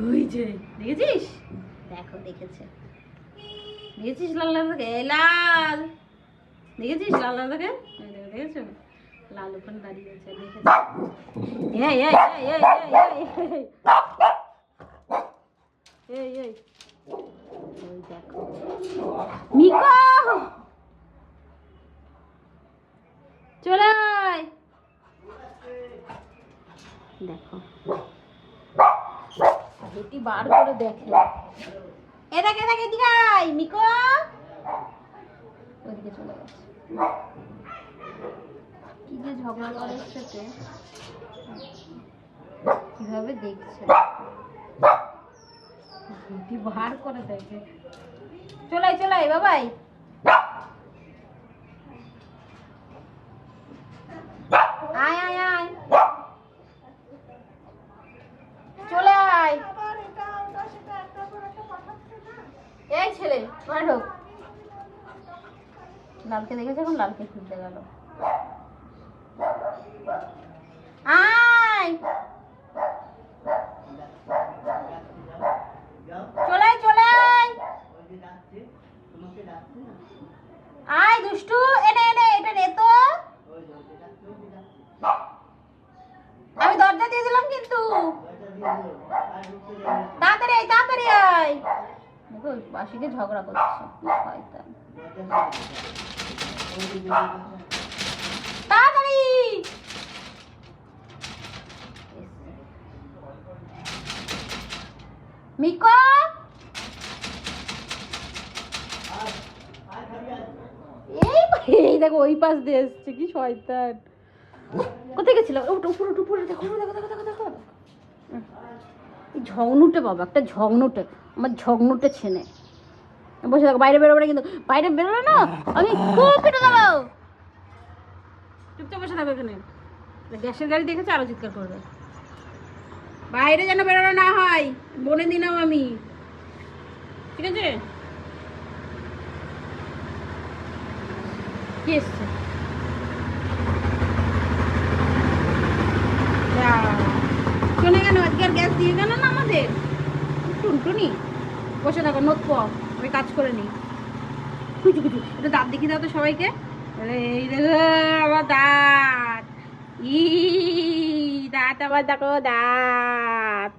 ওই যে দেখেছিস দেখো দেখেছে দেখেছিস লাল লালদাকে লাল দেখেছিস লাল লালদাকে দেখেছ লাল ওখানে দাঁড়িয়ে আছে দেখেছে মিকো চলে দেখো বার করে দেখে। এ দেখ এ দেখ এদিকে আয়, মিকো। ওইদিকে চলে গেছে। কি যে ঝগড়া করে সাথে। কীভাবে দেখছে? হেঁটি বার করে দেখে। চলাই চলাই বাবাই আয় আয় আয় চলে আয় ছেলে লালকে দেখেছে এখন? লালকে খুঁজতে গেল। আয়! দুষ্টু, এনে এনে, এটা আমি দরজা দিয়ে দিলাম কিন্তু। তাড়াতাড়ি তাড়াতাড়ি আয়। দেখো ওই বাসিকে ঝগড়া করছে শয়তান। তাড়াতাড়ি! মিকো! এই দেখো, ওই পাশ দিয়ে এসছে, কি শয়তান। কোথায় গেছিল? উপরে উপরে দেখো দেখো দেখো দেখো দেখো। এই ঝগনুটে বাবা, একটা ঝগনুটে, আমার ঝগনুটে ছেনে বসে থাকো, বাইরে বেরোবে কিন্তু, বাইরে বেরোবে না, আমি খুব পিটে দেবো চুপচাপ বসে থাকো এখানে। গ্যাসের গাড়ি দেখেছে? আরও চিৎকার করবে। বাইরে যেন বেরোনো না হয়, বনে দিলাম আমি। ঠিক আছে? কি এসছে? দিয়ে গেল না আমাদের? টুনটুনি বসে থাকো নোট কম আমি কাজ করে নিই। কুচু কুচু এটা দাঁত দেখি দাও তো সবাইকে। আমার দাঁত। ই, দাঁত আবার দেখো, দাঁত।